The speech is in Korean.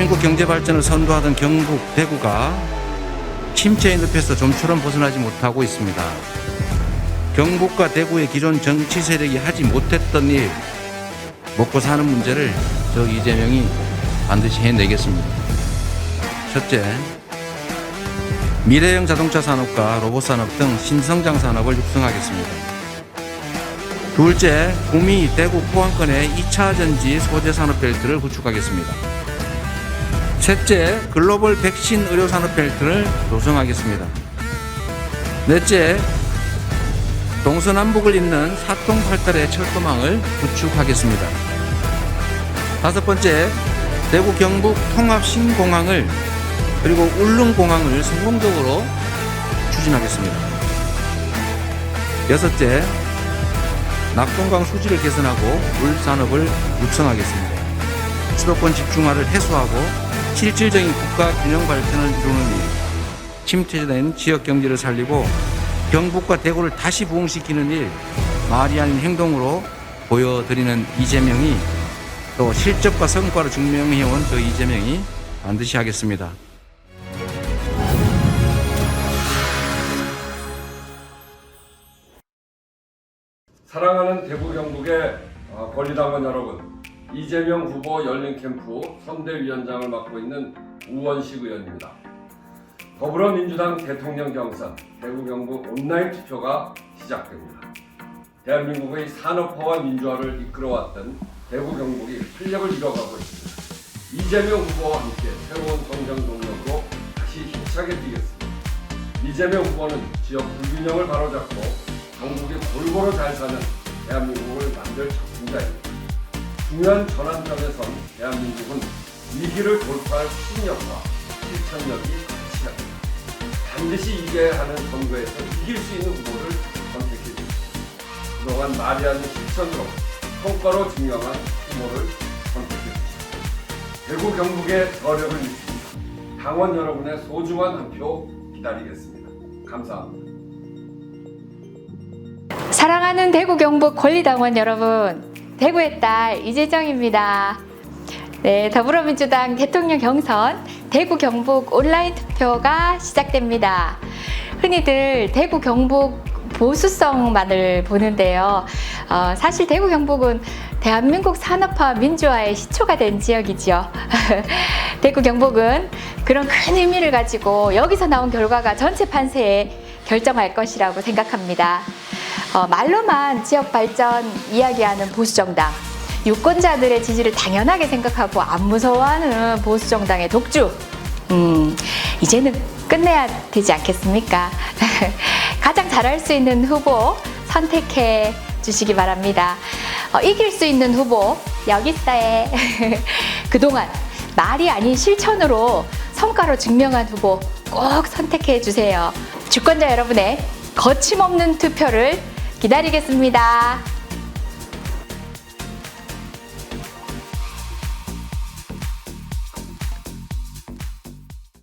대한민국 경제 발전을 선도하던 경북, 대구가 침체의 늪에서 좀처럼 벗어나지 못하고 있습니다. 경북과 대구의 기존 정치 세력이 하지 못했던 일, 먹고 사는 문제를 저 이재명이 반드시 해내겠습니다. 첫째, 미래형 자동차 산업과 로봇 산업 등 신성장 산업을 육성하겠습니다. 둘째, 구미 대구 포항권의 2차 전지 소재 산업 벨트를 구축하겠습니다. 셋째, 글로벌 백신 의료 산업 벨트를 조성하겠습니다. 넷째, 동서남북을 잇는 사통팔달의 철도망을 구축하겠습니다. 다섯 번째, 대구 경북 통합 신공항을 그리고 울릉공항을 성공적으로 추진하겠습니다. 여섯째, 낙동강 수지를 개선하고 물 산업을 육성하겠습니다. 수도권 집중화를 해소하고 실질적인 국가 균형 발전을 이루는 일, 침체된 지역 경제를 살리고 경북과 대구를 다시 부흥시키는 일, 말이 아닌 행동으로 보여드리는 이재명이 또 실적과 성과로 증명해온 그 이재명이 반드시 하겠습니다. 사랑하는 대구 경북의 어, 권리당원 여러분, 이재명 후보 열린 캠프 선대위원장을 맡고 있는 우원식 의원입니다. 더불어민주당 대통령 경선 대구 경북 온라인 투표가 시작됩니다. 대한민국의 산업화와 민주화를 이끌어왔던 대구 경북이 활력을 잃어가고 있습니다. 이재명 후보와 함께 새로운 성장 동력으로 다시 힘차게 뛰겠습니다. 이재명 후보는 지역 불균형을 바로잡고 전국이 골고루 잘 사는 대한민국을 만들 적임자입니다. 중요한 전환점에선 대한민국은 위기를 돌파할 추진력과 실천력이 같이 합니다. 반드시 이겨야 하는 선거에서 이길 수 있는 후보를 선택해 주십시오. 그동안 말이 아닌 실천으로 성과로 증명한 후보를 선택해 주십시오. 대구 경북의 저력을 믿습니다. 당원 여러분의 소중한 한 표 기다리겠습니다. 감사합니다. 사랑하는 대구 경북 권리당원 여러분, 대구의 딸 이재정입니다. 네, 더불어민주당 대통령 경선 대구 경북 온라인 투표가 시작됩니다. 흔히들 대구 경북 보수성만을 보는데요. 어, 사실 대구 경북은 대한민국 산업화 민주화의 시초가 된 지역이죠. 대구 경북은 그런 큰 의미를 가지고 여기서 나온 결과가 전체 판세에 결정할 것이라고 생각합니다. 어, 말로만 지역 발전 이야기하는 보수 정당, 유권자들의 지지를 당연하게 생각하고 안 무서워하는 보수 정당의 독주. 음, 이제는 끝내야 되지 않겠습니까? 가장 잘할 수 있는 후보 선택해 주시기 바랍니다. 어, 이길 수 있는 후보 여기 있어요. 그동안 말이 아닌 실천으로 성과로 증명한 후보 꼭 선택해 주세요. 주권자 여러분의 거침없는 투표를 기다리겠습니다.